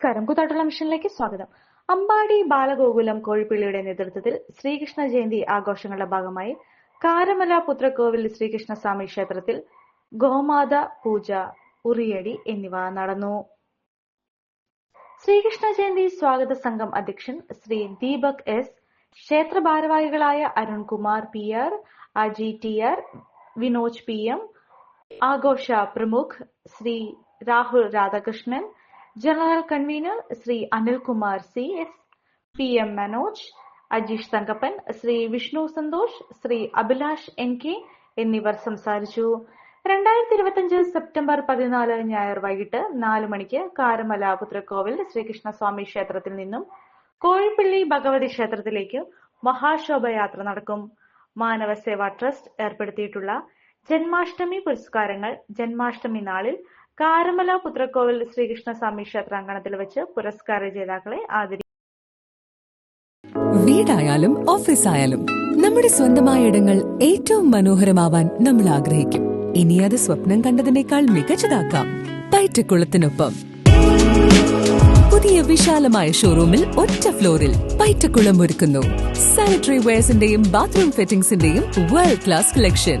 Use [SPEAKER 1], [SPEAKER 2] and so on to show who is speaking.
[SPEAKER 1] നമസ്കാരം. കൂത്താട്ടുള്ള മിഷനിലേക്ക് സ്വാഗതം. അമ്പാടി ബാലഗോകുലം കോഴിപ്പള്ളിയുടെ നേതൃത്വത്തിൽ ശ്രീകൃഷ്ണ ജയന്തി ആഘോഷങ്ങളുടെ ഭാഗമായി കാരമല പുത്രക്കോവിൽ ശ്രീകൃഷ്ണസ്വാമി ക്ഷേത്രത്തിൽ ഗോമാത പൂജ ഉറിയടി എന്നിവ നടന്നു. ശ്രീകൃഷ്ണ ജയന്തി സ്വാഗത സംഘം അധ്യക്ഷൻ ശ്രീ ദീപക് എസ് ക്ഷേത്ര ഭാരവാഹികളായ Arunkumar P R Aji T R Vinoj P M ആഘോഷ പ്രമുഖ് Shri Rahul Radhakrishnan general convener Shri Anilkumar C S P M Manoj Ajeesh Thankappan Shri Vishnu Santhosh Shri Abhilash N K എന്നിവർ സംസാരിച്ചു. രണ്ടായിരത്തി ഇരുപത്തിയഞ്ച് September പതിനാല് ഞായർ വൈകിട്ട് നാല് മണിക്ക് കാരമല പുത്രക്കോവിൽ ശ്രീകൃഷ്ണസ്വാമി ക്ഷേത്രത്തിൽ നിന്നും കോഴിപ്പള്ളി ഭഗവതി ക്ഷേത്രത്തിലേക്ക് മഹാശോഭയാത്ര നടക്കും. മാനവ സേവാ ട്രസ്റ്റ് ഏർപ്പെടുത്തിയിട്ടുള്ള ജന്മാഷ്ടമി പുരസ്കാരങ്ങൾ ജന്മാഷ്ടമി നാളിൽ കാരമല പുത്രക്കോവിൽ ശ്രീകൃഷ്ണസ്വാമി ക്ഷേത്രാങ്കണത്തിൽ വെച്ച് പുരസ്കാര ജേതാക്കളെ ആദരിക്കും
[SPEAKER 2] വീടായാലും ഓഫീസായാലും നമ്മുടെ സ്വന്തമായ ഇടങ്ങൾ ഏറ്റവും മനോഹരമാവാൻ നമ്മൾ ആഗ്രഹിക്കും. ഇനി അത് സ്വപ്നം കണ്ടതിനേക്കാൾ മികച്ചതാക്കാം പയറ്റക്കുളത്തിനൊപ്പം പുതിയ വിശാലമായ ഷോറൂമിൽ ഒറ്റ ഫ്ലോറിൽ പയറ്റക്കുളം ഒരുക്കുന്നു. സാനിറ്ററി വെയർസിന്റെയും ബാത്റൂം ഫിറ്റിംഗ്സിന്റെയും വേൾഡ് ക്ലാസ് കളക്ഷൻ